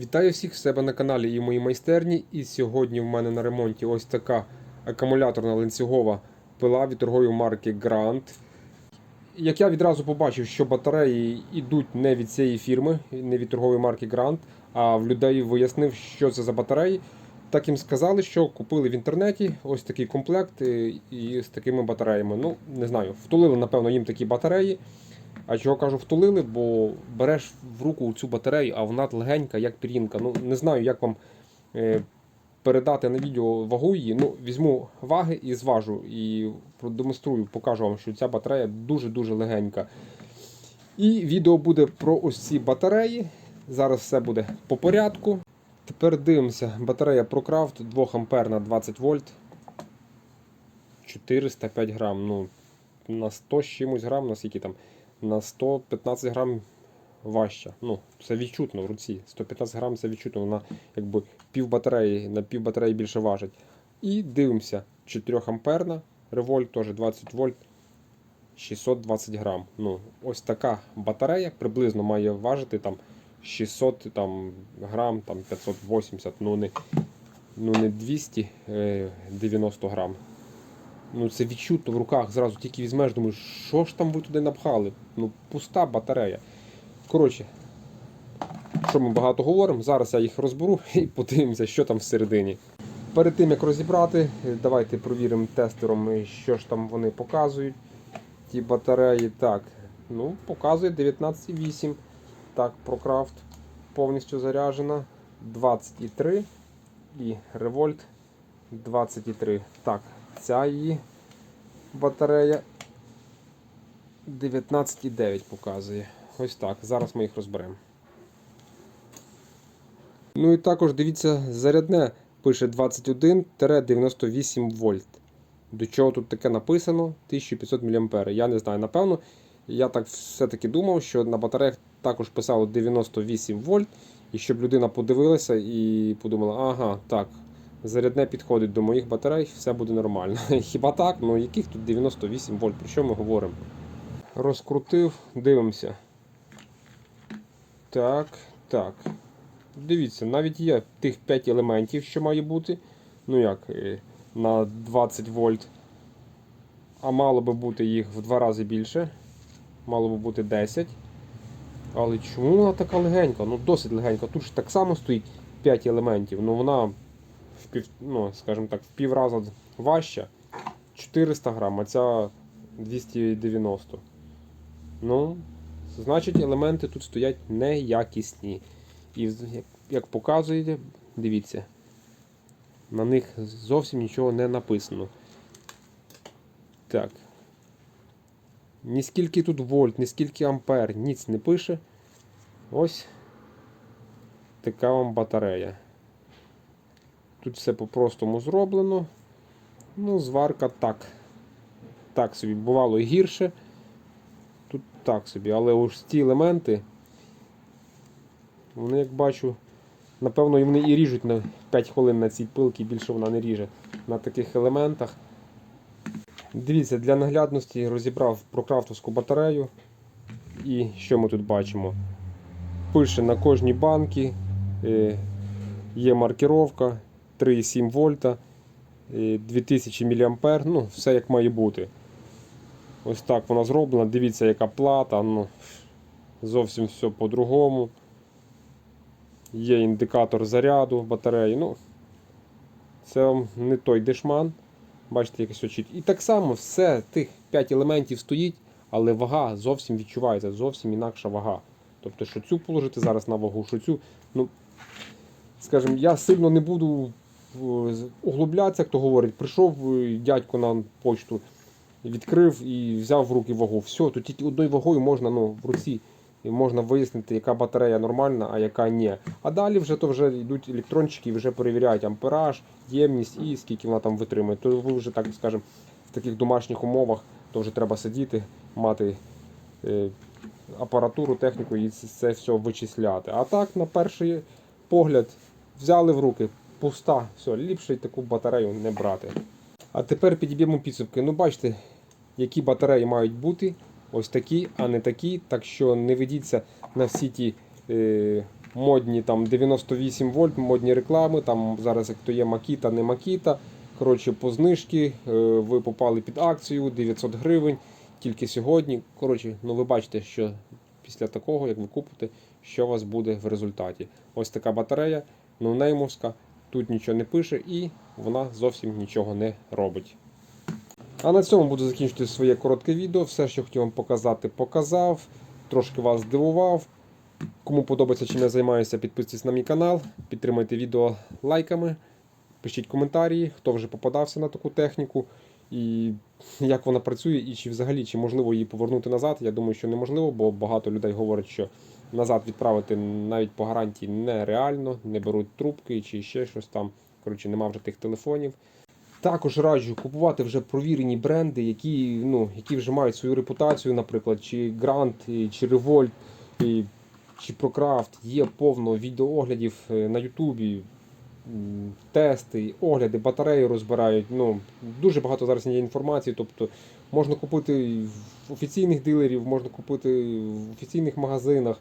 Вітаю всіх в себе на каналі і моїй майстерні. І сьогодні в мене на ремонті ось така акумуляторна ланцюгова пила від торгової марки Grant. Як я відразу побачив, що батареї йдуть не від цієї фірми, не від торгової марки Grant, а в людей вияснив, що це за батареї. Так їм сказали, що купили в інтернеті ось такий комплект е, і з такими батареями. Ну, не знаю, втулили, напевно, їм такі батареї. А чого кажу втулили, бо береш в руку цю батарею, а вона легенька, як пірінка. Ну, не знаю, як вам е, передати на відео вагу її. Ну, візьму ваги і зважу, і продемонструю, покажу вам, що ця батарея дуже-дуже легенька. І відео буде про ось ці батареї. Зараз все буде по порядку. Тепер дивимося, батарея ProCraft 2 А на 20 вольт. 405 грам. Ну, на 100 з чимось грам, наскільки там на 115 грам важча. Ну, це відчутно в руці. 115 грам це відчутно, вона якби пів батареї, на пів батареї більше важить. І дивимося, 4 амперна револьт, теж 20 вольт, 620 грам. Ну, ось така батарея приблизно має важити там 600 там, грам, там 580, ну не, ну не 290 грам. Ну це відчутно в руках зразу тільки візьмеш, думаєш, що ж там ви туди напхали? Ну, пуста батарея. Коротше, що ми багато говоримо, зараз я їх розберу і подивимося, що там всередині. Перед тим як розібрати, давайте провіримо тестером, що ж там вони показують. Ті батареї. Так, ну, показує 19,8. Так, ProCraft повністю заряджена. 23 і Revolt 23. Так, ця її батарея 19,9 показує. Ось так. Зараз ми їх розберемо. Ну і також дивіться, зарядне пише 21-98 вольт. До чого тут таке написано? 1500 мА. Я не знаю, напевно. Я так все-таки думав, що на батареях також писало 98 вольт. І щоб людина подивилася і подумала, ага, так, зарядне підходить до моїх батарей, все буде нормально. Хіба так? Ну яких тут 98 вольт? Про що ми говоримо? Розкрутив, дивимося. Так, так. Дивіться, навіть є тих 5 елементів, що має бути. Ну як, е, на 20 вольт. А мало би бути їх в два рази більше. Мало би бути 10. Але чому вона така легенька? Ну досить легенька. Тут ж так само стоїть 5 елементів. Ну вона ну, скажімо так, в пів раза важча. 400 грам, а ця 290. Ну, значить, елементи тут стоять неякісні. І як, показуєте, дивіться, на них зовсім нічого не написано. Так. Ні скільки тут вольт, ні ампер, ніц не пише. Ось така вам батарея. Тут все по-простому зроблено. Ну, зварка так. Так собі, бувало гірше. Тут так собі, але ось ті елементи, вони, як бачу, напевно, вони і ріжуть на 5 хвилин на цій пилці, більше вона не ріже на таких елементах. Дивіться, для наглядності розібрав прокрафтовську батарею. І що ми тут бачимо? Пише на кожній банці, е, є маркировка 3,7 вольта, е, 2000 мА, ну, все як має бути. Ось так вона зроблена. Дивіться, яка плата, ну, зовсім все по-другому. Є індикатор заряду батареї. Ну, Це вам не той дешман. Бачите, якось очить. І так само все, тих 5 елементів стоїть, але вага зовсім відчувається, зовсім інакша вага. Тобто, що цю положити зараз на вагу, що цю. Ну, скажімо, я сильно не буду углублятися, як то говорить. Прийшов е, дядько на почту, відкрив і взяв в руки вагу. Все, тут тільки одною вагою можна ну, в руці можна вияснити, яка батарея нормальна, а яка ні. А далі вже то вже йдуть електрончики і вже перевіряють ампераж, ємність і скільки вона там витримує. То ви вже так скажемо в таких домашніх умовах, то вже треба сидіти, мати е, апаратуру, техніку і це все вичисляти. А так, на перший погляд, взяли в руки, пуста, все, ліпше таку батарею не брати. А тепер підіб'ємо підсумки. Ну, бачите, які батареї мають бути. Ось такі, а не такі. Так що не ведіться на всі ті е, модні там 98 вольт, модні реклами. Там зараз як то є Макіта, не Макіта. Коротше, по знижки е, ви попали під акцію 900 гривень тільки сьогодні. Коротше, ну ви бачите, що після такого, як ви купите, що у вас буде в результаті. Ось така батарея, ноунеймовська, тут нічого не пише і вона зовсім нічого не робить. А на цьому буду закінчити своє коротке відео. Все, що хотів вам показати, показав. Трошки вас здивував. Кому подобається, чим я займаюся, підписуйтесь на мій канал, підтримайте відео лайками, пишіть коментарі, хто вже попадався на таку техніку, і як вона працює, і чи взагалі чи можливо її повернути назад. Я думаю, що неможливо, бо багато людей говорять, що назад відправити навіть по гарантії нереально, не беруть трубки чи ще щось там. Коротше, нема вже тих телефонів. Також раджу купувати вже провірені бренди, які, ну, які вже мають свою репутацію, наприклад, чи Grand, чи Revolt, чи Procraft. Є повно відеооглядів е, на Ютубі, тести, огляди, батареї розбирають. Ну, дуже багато зараз є інформації. Тобто можна купити в офіційних дилерів, можна купити в офіційних магазинах.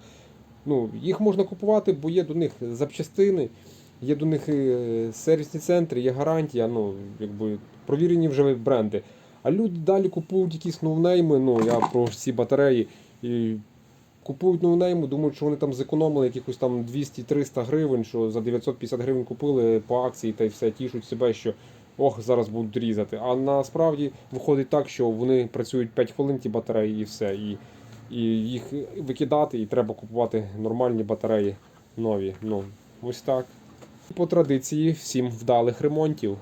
Ну, їх можна купувати, бо є до них запчастини. Є до них е, сервісні центри, є гарантія, ну, якби провірені вже бренди. А люди далі купують якісь ноунейми, ну, я про ці батареї, і купують ноунейми, думають, що вони там зекономили якихось там 200-300 гривень, що за 950 гривень купили по акції та й все, тішуть себе, що ох, зараз будуть різати. А насправді виходить так, що вони працюють 5 хвилин ті батареї і все. І, і їх викидати, і треба купувати нормальні батареї нові. Ну, ось так. По традиції, всім вдалих ремонтів.